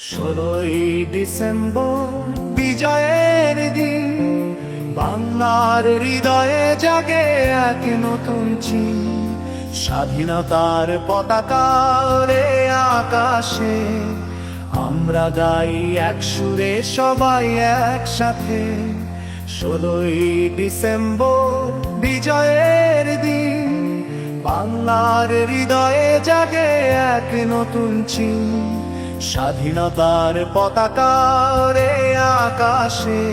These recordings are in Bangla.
ষোলোই ডিসেম্বর, বিজয়ের দিন। বাংলার হৃদয়ে জাগে এক নতুন চিন। স্বাধীনতার পতাকা রে আকাশে। আমরা গাই এক সুরে, সবাই একসাথে। ষোলোই ডিসেম্বর, বিজয়ের দিন। বাংলার হৃদয়ে জাগে এক নতুন চিন। স্বাধীনতার পতাকা রে আকাশে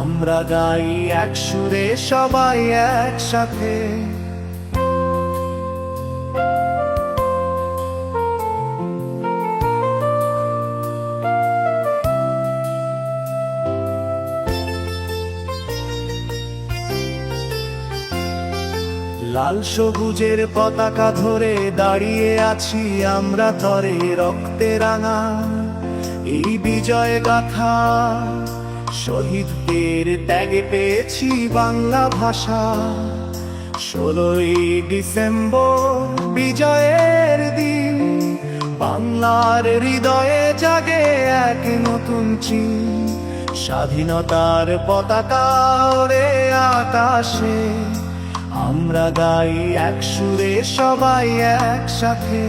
আমরা গাই এক সুরে সবাই একসাথে। লাল সবুজের পতাকা ধরে দাঁড়িয়ে আছি আমরা তরে রক্তে রাঙা। এই বিজয় গাথা, শহীদদের ত্যাগে পেয়েছি বাংলা ভাষা। ষোলোই ডিসেম্বর বিজয়ের দিন, বাংলার হৃদয়ে জাগে এক নতুন চিন। স্বাধীনতার পতাকা রে আকাশে। আমরা গাই এক সুরে, সবাই একসাথে।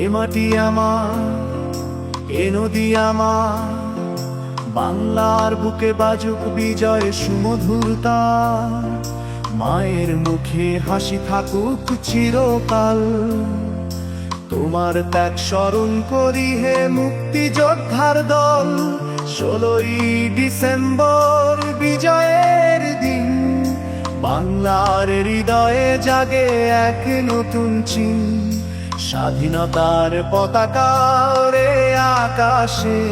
এ মাটি আমার, এ নদী আমার, বাংলার বুকে বাজুক বিজয় সুমধুরতা মায়ের মুখে হাসি থাকুক চিরকাল। তোমার ত্যাগ স্মরণ করি হে মুক্তিযোদ্ধার দল। ষোলোই ডিসেম্বর বিজয়ের দিন, বাংলার হৃদয়ে জাগে এক নতুন চিন। স্বাধীনতার পতাকা রে আকাশে,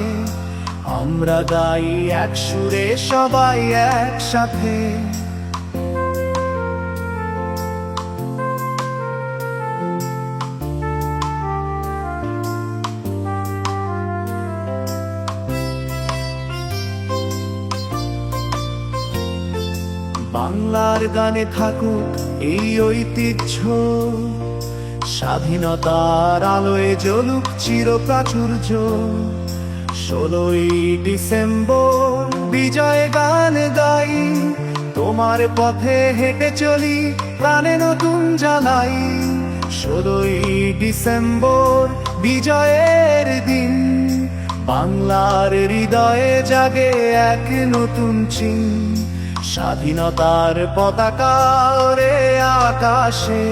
আমরা গাই এক সুরে সবাই একসাথে। বাংলার গানে থাকুক এই ঐতিহ্য। স্বাধীনতার আলোয় জ্বলুক চির প্রাচুর্য। ষোলোই ডিসেম্বর বিজয় গান গাই, তোমার পথে হেঁটে চলি, প্রাণে নতুন জ্বালাই। ষোলোই ডিসেম্বর বিজয়ের দিন, বাংলার হৃদয়ে জাগে এক নতুন চিন। স্বাধীনতার পতাকা রে আকাশে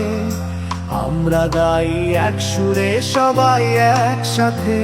আমরা গাই এক সুরে সবাই একসাথে।